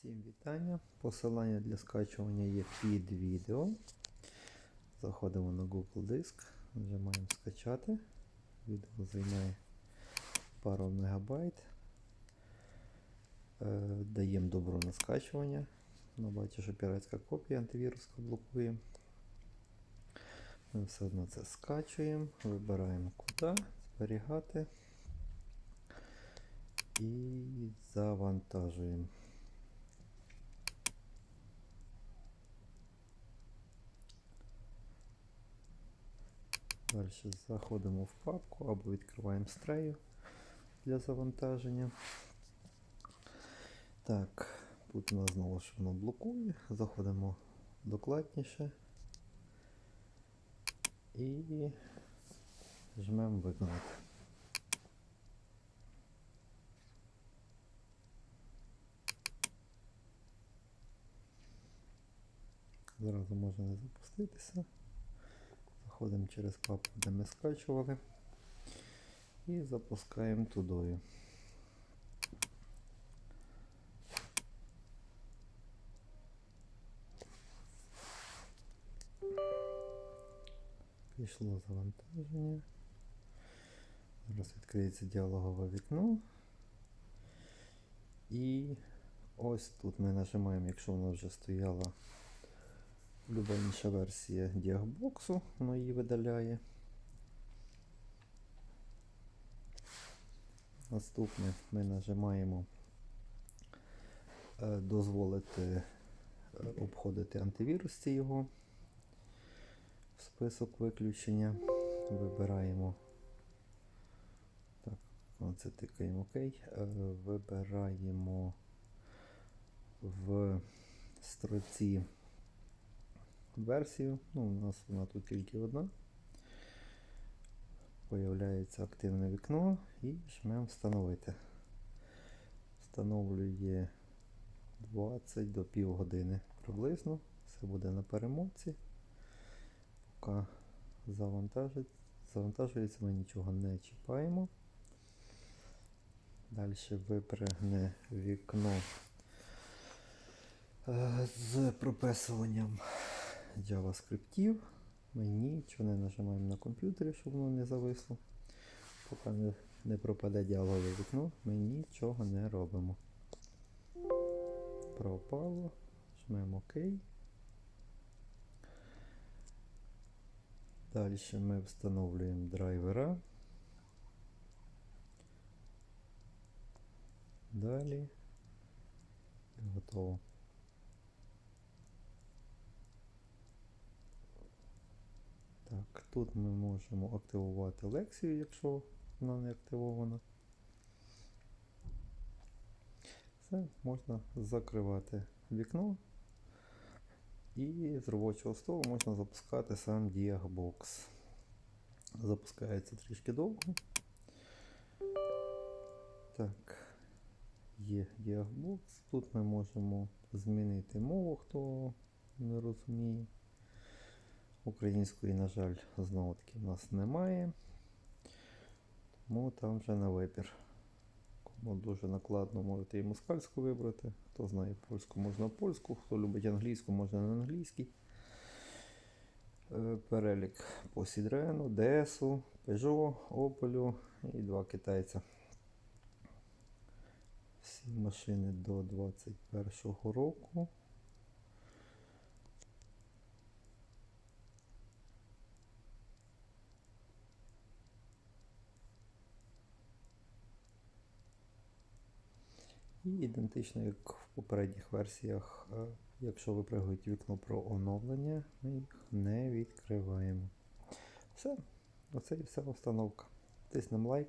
Всім вітання. Посилання для скачування є під відео. Заходимо на Google Диск, нажимаємо скачати. Відео займає пару мегабайт. Е, Даємо добро на скачування. Ну, бачу, що піратська копія антивіруска блокує. Ми все одно це скачуємо, вибираємо куди, зберігати і завантажуємо. Далі заходимо в папку або відкриваємо стрею для завантаження. Так, тут у знову ж воно блокує. Заходимо докладніше і жмемо виконати. Зразу може не запуститися. Заходимо через папку, де ми скачували. І запускаємо тудою. Пішло завантаження. Зараз відкриється діалогове вікно. І ось тут ми нажимаємо, якщо вона вже стояла люба версія діагбоксу, воно її видаляє. Наступне ми нажимаємо е, дозволити е, обходити антивірусці його в список виключення. Вибираємо. Так, це тикаємо ОК. Е, Вибираємо в строці версію. Ну, у нас вона тут тільки одна. Появляється активне вікно і жмемо встановити. Встановлює 20 до пів години приблизно. Все буде на перемотці. Поки завантажується, ми нічого не чіпаємо. Далі випрягне вікно е, з прописуванням JavaScript. Ми нічого не нажимаємо на комп'ютері, щоб воно не зависло. Поки не, не пропаде діалогове вікно, ми нічого не робимо. Пропало, жмемо ОК. Далі ми встановлюємо драйвера. Далі. Готово. Так, тут ми можемо активувати лекцію, якщо вона не активована. Все, можна закривати вікно. І з робочого столу можна запускати сам Diagbox. Запускається трішки довго. Так, є Diagbox. Тут ми можемо змінити мову, хто не розуміє. Української, на жаль, знову таки в нас немає. Тому там вже на вибір. Кому дуже накладно, можете і москальську вибрати. Хто знає польську, можна польську, хто любить англійську, можна на англійській. Е, Перелік по Сідрену, ДСу, Peugeot, Opel і два китайця. Всі машини до 21 року. І ідентично, як в попередніх версіях, е, якщо випригують вікно про оновлення, ми їх не відкриваємо. Все, оце і вся установка. Тиснемо лайк,